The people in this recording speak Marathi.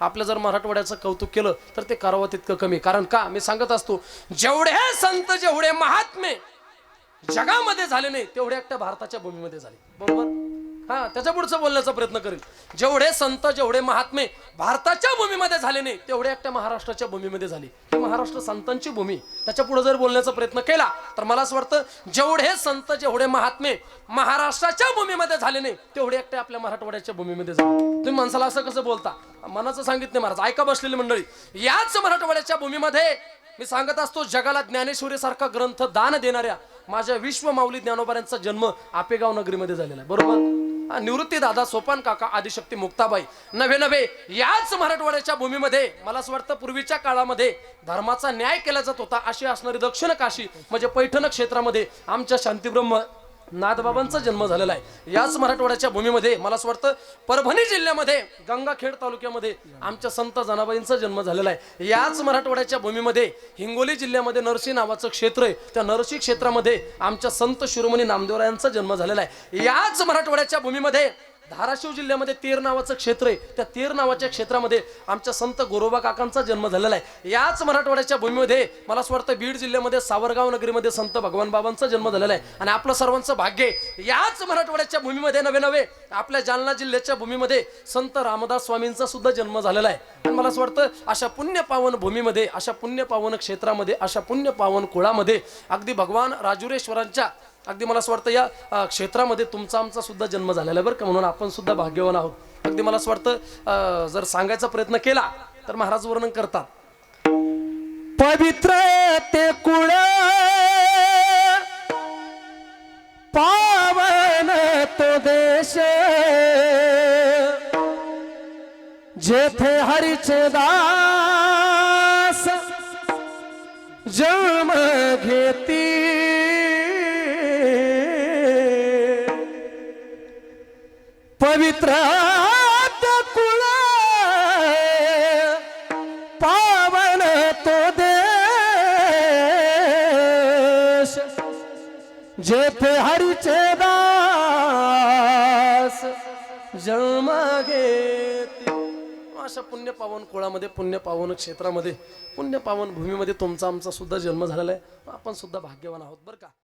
आपल्या जर मराठवाड्याचं कौतुक केलं तर ते करावं तितकं कमी. कारण का? मी सांगत असतो जेवढे संत जेवढे महात्मे जगामध्ये झाले नाही तेवढे एकट्या भारताच्या भूमीमध्ये झाले. बरोबर? हा त्याच्या पुढचं बोलण्याचा प्रयत्न करेल जेवढे संत जेवढे महात्मे भारताच्या भूमीमध्ये झाले नाही तेवढे एकट्या महाराष्ट्राच्या भूमीमध्ये झाले. ही महाराष्ट्र संतांची भूमी. त्याच्या पुढे जर बोलण्याचा प्रयत्न केला तर मला असं वाटतं जेवढे संत जेवढे महात्मे महाराष्ट्राच्या भूमीमध्ये झाले नाही तेवढे एकटे आपल्या मराठवाड्याच्या भूमीमध्ये झाले. तुम्ही माणसाला असं कसं बोलता? मनाचं सांगितलं महाराज ऐका बसलेली मंडळी. याच मराठवाड्याच्या भूमीमध्ये मी सांगत असतो जगाला ज्ञानेश्वरी सारखा ग्रंथ दान देणाऱ्या माझ्या विश्व माऊली ज्ञानोबाऱ्यांचा जन्म आपेगाव नगरीमध्ये झालेला आहे. बरोबर? निवृत्ती दादा सोपान काका आदिशक्ती मुक्ताबाई. नव्हे नव्हे याच मराठवाड्याच्या भूमीमध्ये मला असं वाटतं पूर्वीच्या काळामध्ये धर्माचा न्याय केला जात होता अशी असणारी दक्षिण काशी म्हणजे पैठण क्षेत्रामध्ये आमच्या शांतीब्रह्म नाथबाबांचा जन्म झालेला आहे. याच मराठवाड्याच्या भूमीमध्ये मला असं वाटतं परभणी जिल्ह्यामध्ये गंगाखेड तालुक्यामध्ये आमच्या संत जनाबाईंचा जन्म झालेला आहे. याच मराठवाड्याच्या भूमीमध्ये हिंगोली जिल्ह्यामध्ये नरसी नावाचं क्षेत्र आहे. त्या नरसी क्षेत्रामध्ये आमच्या संत शिरोमणी नामदेवरायांचा जन्म झालेला आहे. याच मराठवाड्याच्या भूमीमध्ये धाराशिव जिल्ह्यामध्ये तेर नावाचं क्षेत्र आहे. त्या तेर नावाच्या क्षेत्रामध्ये आमच्या संत गोरोबा काकांचा जन्म झालेला आहे. याच मराठवाड्याच्या भूमीमध्ये मला असं वाटतं बीड जिल्ह्यामध्ये सावरगाव नगरीमध्ये संत भगवान बाबांचा जन्म झालेला आहे. आणि आपलं सर्वांचं भाग्य आहे. याच मराठवाड्याच्या भूमीमध्ये नवे नवे आपल्या जालना जिल्ह्याच्या भूमीमध्ये संत रामदास स्वामींचा सुद्धा जन्म झालेला आहे. आणि मला असं वाटतं अशा पुण्य पावन भूमीमध्ये अशा पुण्य पावन क्षेत्रामध्ये अशा पुण्य पावन कुळामध्ये अगदी भगवान राजुरेश्वरांच्या अगदी मला असं वाटतं या क्षेत्रामध्ये तुमचा आमचा सुद्धा जन्म झालेला आहे बरं का म्हणून आपण सुद्धा भाग्यवान आहोत. अगदी मला असं वाटतं जर सांगायचा प्रयत्न केला तर महाराज वर्णन करतात. पवित्र ते कुळ पावन तो देश जेथे हरिचे दास जन्म घेती. पवित्र कुळ पावन तो देश जेथे हरिचे दास जन्म घेते अशा पुण्य पावन कुळामध्ये पुण्य पावन क्षेत्रामध्ये पुण्य पावन भूमीमध्ये तुमचा आमचा सुद्धा जन्म झालेला आहे. आपण सुद्धा भाग्यवान आहोत बरं का?